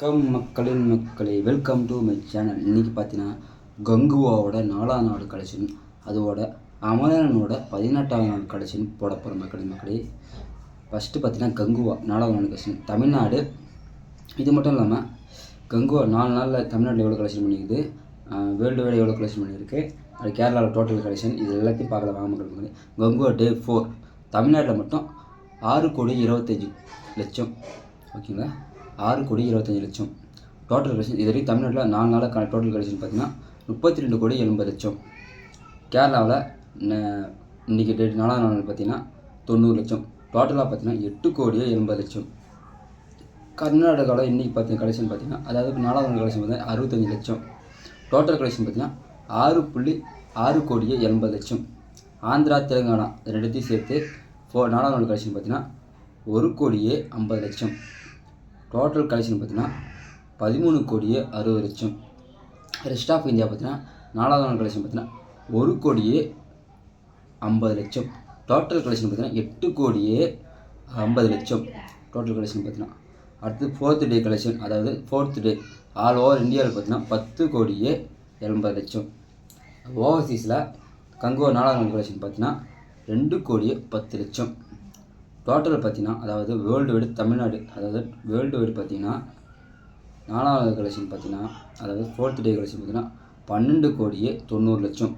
வணக்கம் மக்களின் மக்களே. வெல்கம் டு மை சேனல் இன்றைக்கி பார்த்தீங்கன்னா கங்குவாவோட நாலாம் நாடு கலெக்ஷன் அதோட அமரனோட பதினெட்டாம் நாள் கலெக்ஷன் போட போகிற மக்களின் மக்களே. ஃபஸ்ட்டு பார்த்தீங்கன்னா கங்குவா நாலாம் நாள் கலெக்ஷன் தமிழ்நாடு. இது மட்டும் இல்லாமல் கங்குவா நாலு நாளில் தமிழ்நாட்டில் எவ்வளோ கலெக்ஷன் பண்ணியிருக்குது வேர்ல்டு வைடு எவ்வளோ கலெக்ஷன் பண்ணியிருக்கு அது கேரளாவில் டோட்டல் கலெக்ஷன் இது எல்லாத்தையும் பார்க்கலாம் வாங்க மக்கள் மக்களே. கங்குவா டே ஃபோர் தமிழ்நாட்டில் மட்டும் ஆறு கோடி இருபத்தஞ்சி லட்சம். ஓகேங்களா? ஆறு கோடி இருபத்தஞ்சி லட்சம். டோட்டல் கலெக்ஷன் இது வரைக்கும் தமிழ்நாட்டில் நாலு நாளாக டோட்டல் கலெக்ஷன் பார்த்தீங்கன்னா முப்பத்தி ரெண்டு கோடி எண்பது லட்சம். கேரளாவில் ந- இன்னைக்கு டேட் நாலாம் நாள் பார்த்தீங்கன்னா தொண்ணூறு லட்சம். டோட்டலாக பார்த்தீங்கன்னா எட்டு கோடியே எண்பது லட்சம். கர்நாடகாவில் இன்றைக்கி பார்த்தீங்கன்னா கலெக்ஷன் பார்த்தீங்கன்னா அதாவது நாலாவது நாள் கலெக்ஷன் பார்த்தீங்கன்னா அறுபத்தஞ்சு லட்சம். டோட்டல் கலெக்ஷன் பார்த்தீங்கன்னா ஆறு புள்ளி ஆறு கோடியே எண்பது லட்சம். ஆந்திரா தெலுங்கானா ரெண்டுத்தையும் சேர்த்து ஃபோ நாலாவது நாள் கலெக்ஷன் பார்த்தீங்கன்னா ஒரு கோடியே ஐம்பது லட்சம். டோட்டல் கலெக்ஷன் பார்த்தீங்கன்னா பதிமூணு கோடியே அறுபது லட்சம். ரெஸ்ட் ஆஃப் இந்தியா பார்த்தீங்கன்னா நாலாவது நாள் கலெக்ஷன் பார்த்தீங்கன்னா ஒரு கோடியே ஐம்பது லட்சம். டோட்டல் கலெக்ஷன் பார்த்தீங்கன்னா எட்டு கோடியே ஐம்பது லட்சம். டோட்டல் கலெக்ஷன் பார்த்தீங்கன்னா அடுத்து ஃபோர்த் டே கலெக்ஷன் அதாவது ஃபோர்த் டே ஆல் ஓவர் இந்தியாவில் பார்த்தீங்கன்னா பத்து கோடியே எண்பது லட்சம். ஓவர்சீஸில் கங்கோ நாலாவது நாள் கலெக்ஷன் பார்த்தீங்கன்னா ரெண்டு கோடியே பத்து லட்சம். டோட்டல் பார்த்தீங்கன்னா அதாவது வேர்ல்டு வைடு தமிழ்நாடு அதாவது வேர்ல்டு வைடு பார்த்தீங்கன்னா நாலாவது கலெக்ஷன் பார்த்தீங்கன்னா அதாவது ஃபோர்த் டே கலெக்ஷன் பார்த்தீங்கன்னா பன்னெண்டு கோடியே தொண்ணூறு லட்சம்.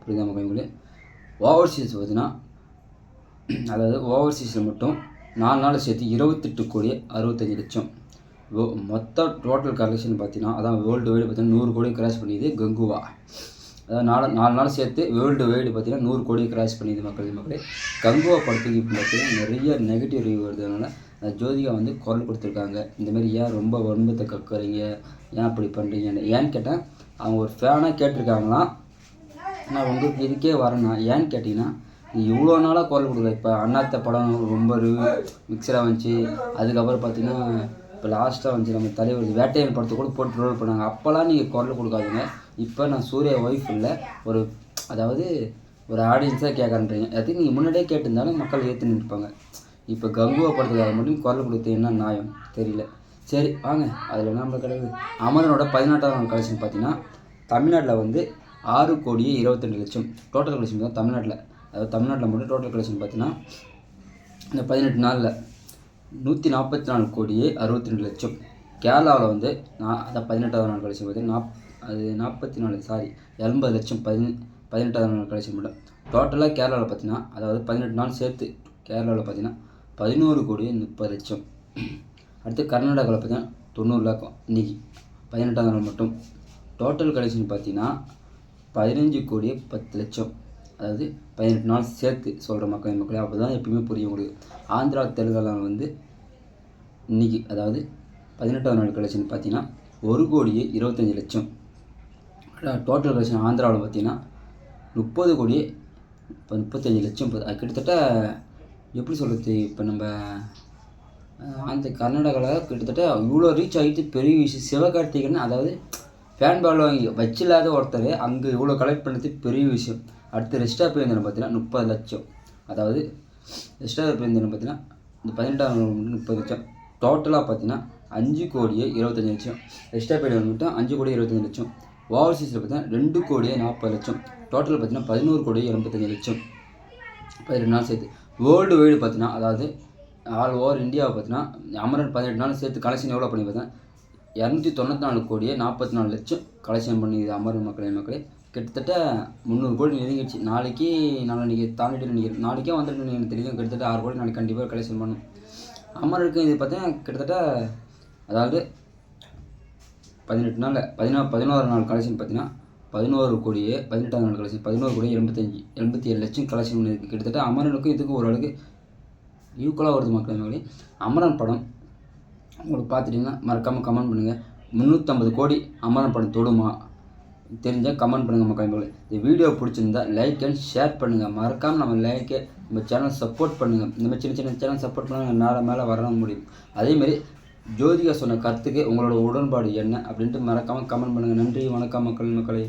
புரியுதா மக்களே? ஓவர்சீஸ் பார்த்தீங்கன்னா அதாவது ஓவர்சீஸில் மட்டும் நாலு நாள் சேர்த்து இருபத்தெட்டு கோடியே அறுபத்தஞ்சு லட்சம். மொத்த டோட்டல் கலெக்ஷன் பார்த்தீங்கன்னா அதான் வேர்ல்டு வைடு பார்த்தீங்கன்னா நூறு கோடி கிராஸ் பண்ணியது கங்குவா. அதாவது நாலு நாலு நாள் சேர்த்து வேர்ல்டு வைடு பார்த்தீங்கன்னா நூறு கோடி கிராஸ் பண்ணியது மக்கள் மக்களே. கங்குவா படத்துக்கு இப்போ பார்த்தீங்கன்னா நிறைய நெகட்டிவ் ரிவ்யூ வருதுனால ஜோதிகா வந்து குரல் கொடுத்துருக்காங்க. இந்த மாதிரி ஏன் ரொம்ப வன்மத்தை கக்குறீங்க? ஏன் அப்படி பண்ணுறீங்கன்னு ஏன்னு கேட்டால் அவங்க ஒரு ஃபேனாக கேட்டிருக்காங்களாம் நான் உங்களுக்கு இதுக்கே வரேண்ணா ஏன்னு கேட்டிங்கன்னா நீ இவ்வளோ நாளாக குரல் கொடுக்குற இப்போ அண்ணாத்த படம் ரொம்ப மிக்சராக வந்துச்சு. அதுக்கப்புறம் பார்த்தீங்கன்னா இப்போ லாஸ்ட்டாக வந்து நம்ம தலைவர் வேட்டையன் படத்தை கூட போட்டு ரோல் பண்ணாங்க. அப்போல்லாம் நீங்கள் குரல் கொடுக்காதீங்க. இப்போ நான் சூர்யா ஒய்ஃப் இல்லை. ஒரு அதாவது ஒரு ஆடியன்ஸாக கேட்கறன்றீங்க. அதுக்கு நீங்கள் முன்னாடியே கேட்டிருந்தாலும் மக்கள் ஏற்று நிற்பாங்க இப்போ கங்குவா படத்துக்காக மட்டும் குரல் கொடுத்து என்ன நியாயம்? தெரியல. சரி வாங்க. அதில் நம்ம கிடையாது அமரனோட பதினெட்டாவது கலெக்ஷன் பார்த்தீங்கன்னா தமிழ்நாட்டில் வந்து ஆறு கோடியே இருபத்தெண்டு லட்சம். டோட்டல் கலெக்ஷன் தான் தமிழ்நாட்டில். அதாவது தமிழ்நாட்டில் மட்டும் டோட்டல் கலெக்ஷன் பார்த்தீங்கன்னா இந்த பதினெட்டு நாளில் நூற்றி நாற்பத்தி நாலு கோடியே அறுபத்தி ரெண்டு லட்சம். கேரளாவில் வந்து நான் அதான் பதினெட்டாவது நாள் கலெக்ஷன் பார்த்தீங்கன்னா நாப் அது நாற்பத்தி நாலு சாரி எண்பது லட்சம் பதின பதினெட்டாவது நாள் கலெக்ஷன் மட்டும். டோட்டலாக கேரளாவில் பார்த்தீங்கன்னா அதாவது பதினெட்டு நாள் சேர்த்து கேரளாவில் பார்த்தீங்கன்னா பதினோரு கோடியே முப்பது லட்சம். அடுத்து கர்நாடகாவில் பார்த்தீங்கன்னா தொண்ணூறு லாக்கம் இன்றைக்கி பதினெட்டாவது நாள் மட்டும். டோட்டல் கலெக்ஷன் பார்த்தீங்கன்னா பதினஞ்சு கோடியே பத்து லட்சம். அதாவது பதினெட்டு நாள் சேர்த்து சொல்கிற மக்கள் மக்களே அப்போ தான் எப்பயுமே புரியும் உங்களுக்கு. ஆந்திரா தெலுங்கானா வந்து இன்னைக்கு அதாவது பதினெட்டாவது நாள் கலெக்ஷன் பார்த்தீங்கன்னா ஒரு கோடியே இருபத்தஞ்சி லட்சம். டோட்டல் கலெக்ஷன் ஆந்திராவில் பார்த்தீங்கன்னா முப்பது கோடியே இப்போ முப்பத்தஞ்சு லட்சம் அது கிட்டத்தட்ட எப்படி சொல்கிறது இப்போ நம்ம அஹ், அந்த கர்நாடகாவில் கிட்டத்தட்ட இவ்வளோ ரீச் ஆகிட்டு பெரிய விஷயம். சிவகார்த்திகேயன் அதாவது ஃபேன் பால் வாங்கி வச்சில்லாத ஒருத்தர் அங்கே இவ்வளோ கலெக்ட் பண்ணது பெரிய விஷயம். அடுத்து ரெஸ்டா பேருந்தனம் பார்த்தீங்கன்னா முப்பது லட்சம். அதாவது ரெஸ்டா பேருந்தனம் பார்த்தீங்கன்னா இந்த பதினெட்டாம் நாள் மட்டும் முப்பது லட்சம். டோட்டலாக பார்த்தீங்கன்னா அஞ்சு கோடியே இருபத்தஞ்சி லட்சம். ரெஸ்டா பேருந்து மட்டும் அஞ்சு கோடியே இருபத்தஞ்சி லட்சம். ஓவர்சீஸில் பார்த்தீங்கன்னா ரெண்டு கோடியே நாற்பது லட்சம். டோட்டல் பார்த்தீங்கன்னா பதினோரு கோடியே எண்பத்தஞ்சு லட்சம். பதினெட்டு நாள் சேர்த்து. வேர்ல்டு வைடு பார்த்தீங்கன்னா அதாவது ஆல் ஓவர் இந்தியாவை பார்த்தீங்கன்னா அமரன் பதினெட்டு நாள் சேர்த்து கலெக்ஷன் எவ்வளோ பண்ணி பார்த்தீங்கன்னா இரநூத்தி தொண்ணூற்றி நாலு கோடியே நாற்பத்தி நாலு லட்சம் கலெக்ஷன் பண்ணிது அமரன் மக்களே மக்களே. கிட்டத்தட்ட முந்நூறு கோடி நெருங்கிடுச்சு. நாளைக்கு நாளைக்கு தாண்டிட்டு நினைக்கிறேன். நாளைக்கே வந்துட்டு எனக்கு தெரியும். கிட்டத்தட்ட ஆறு கோடி நாளைக்கு கண்டிப்பாக கலெக்ஷன் பண்ணும். அமரருக்கு இது பார்த்தீங்கன்னா கிட்டத்தட்ட அதாவது பதினெட்டு நாளில் பதினா பதினோரு நாள் கலெக்ஷன் பார்த்தீங்கன்னா பதினோரு கோடியே பதினெட்டாம் நாள் கலெக்ஷன் பதினோரு கோடியே எண்பத்தஞ்சு எண்பத்தி ஏழு லட்சம் கலெக்ஷன் பண்ணியிருக்கு கிட்டத்தட்ட அமரனுக்கும் இதுக்கும் ஓரளவுக்கு ஈக்குவலாக வருது மக்கள் மக்களே. அமரன் படம் உங்களுக்கு பார்த்துட்டிங்கன்னா மறக்காமல் கமெண்ட் பண்ணுங்கள் முந்நூற்றம்பது கோடி அமரன் படம் தொடுமா? தெரிஞ்சால் கமெண்ட் பண்ணுங்கள் மக்கள். மக்களே இந்த வீடியோ பிடிச்சிருந்தா லைக் அண்ட் ஷேர் பண்ணுங்கள் மறக்காமல் நம்ம லைக்கை நம்ம சேனல் சப்போர்ட் பண்ணுங்கள் இந்த மாதிரி சின்ன சின்ன சேனல் சப்போர்ட் பண்ணுங்கள் நாளை மேலே வர முடியும். அதேமாரி ஜோதிகா சொன்ன கருத்துக்கு உங்களோட உடன்பாடு என்ன அப்படின்ட்டு மறக்காமல் கமெண்ட் பண்ணுங்கள் நன்றி. வணக்கம் மக்கள் மக்களை.